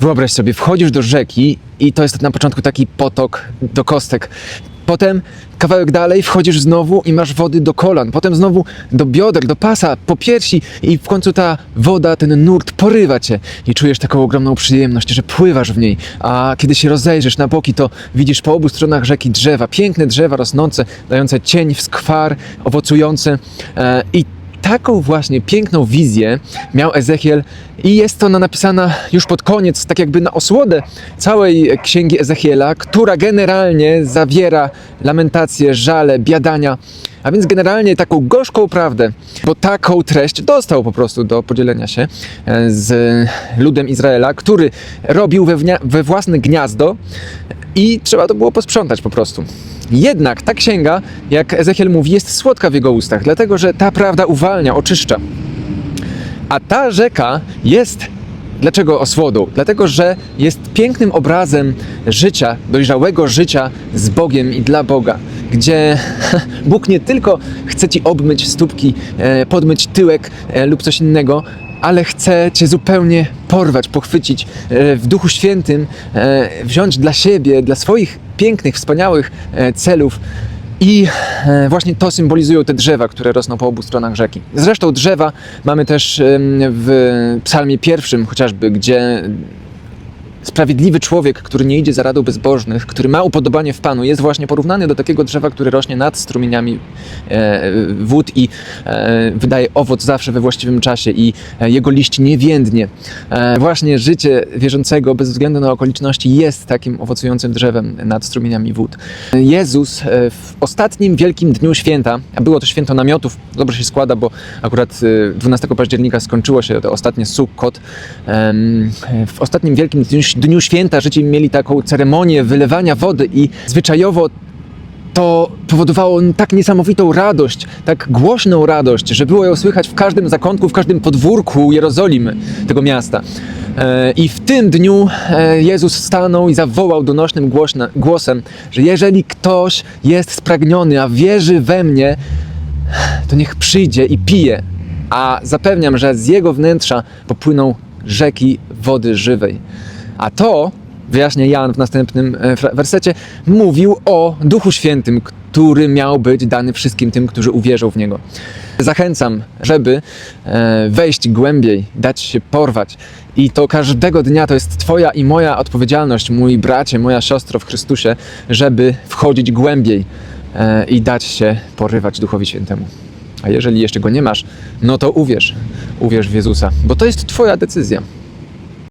Wyobraź sobie, wchodzisz do rzeki i to jest na początku taki potok do kostek. Potem kawałek dalej wchodzisz znowu i masz wody do kolan. Potem znowu do bioder, do pasa, po piersi i w końcu ta woda, ten nurt porywa cię i czujesz taką ogromną przyjemność, że pływasz w niej. A kiedy się rozejrzysz na boki, to widzisz po obu stronach rzeki drzewa, piękne drzewa rosnące, dające cień w skwar, owocujące e, i taką właśnie piękną wizję miał Ezechiel i jest ona napisana już pod koniec, tak jakby na osłodę całej księgi Ezechiela, która generalnie zawiera lamentacje, żale, biadania, a więc generalnie taką gorzką prawdę, bo taką treść dostał po prostu do podzielenia się e, z ludem Izraela, który robił we, we własne gniazdo i trzeba to było posprzątać po prostu. Jednak ta księga, jak Ezechiel mówi, jest słodka w jego ustach, dlatego że ta prawda uwalnia, oczyszcza. A ta rzeka jest Dlaczego osłodą? Dlatego, że jest pięknym obrazem życia, dojrzałego życia z Bogiem i dla Boga, gdzie Bóg nie tylko chce ci obmyć stópki, e, podmyć tyłek e, lub coś innego, ale chce cię zupełnie porwać, pochwycić e, w Duchu Świętym, e, wziąć dla siebie, dla swoich pięknych, wspaniałych e, celów. I właśnie to symbolizują te drzewa, które rosną po obu stronach rzeki. Zresztą drzewa mamy też w psalmie pierwszym chociażby, gdzie sprawiedliwy człowiek, który nie idzie za radą bezbożnych, który ma upodobanie w Panu, jest właśnie porównany do takiego drzewa, które rośnie nad strumieniami e, wód i e, wydaje owoc zawsze we właściwym czasie i e, jego liść nie więdnie. Właśnie życie wierzącego bez względu na okoliczności jest takim owocującym drzewem nad strumieniami wód. Jezus w ostatnim wielkim dniu święta, a było to święto namiotów, dobrze się składa, bo akurat e, 12 października skończyło się to ostatnie Sukkot. W ostatnim wielkim dniu, dniu święta Żydzi mieli taką ceremonię wylewania wody i zwyczajowo to powodowało tak niesamowitą radość, tak głośną radość, że było ją słychać w każdym zakątku, w każdym podwórku Jerozolimy, tego miasta. E, I w tym dniu e, Jezus stanął i zawołał donośnym głosem, że jeżeli ktoś jest spragniony, a wierzy we mnie, to niech przyjdzie i pije. A zapewniam, że z jego wnętrza popłyną rzeki wody żywej. A to, wyjaśnia Jan w następnym e, wersecie, mówił o Duchu Świętym, który miał być dany wszystkim tym, którzy uwierzą w niego. Zachęcam, żeby e, wejść głębiej, dać się porwać. I to każdego dnia to jest Twoja i moja odpowiedzialność, mój bracie, moja siostro w Chrystusie, żeby wchodzić głębiej e, i dać się porywać Duchowi Świętemu. A jeżeli jeszcze go nie masz, no to uwierz, uwierz w Jezusa, bo to jest Twoja decyzja.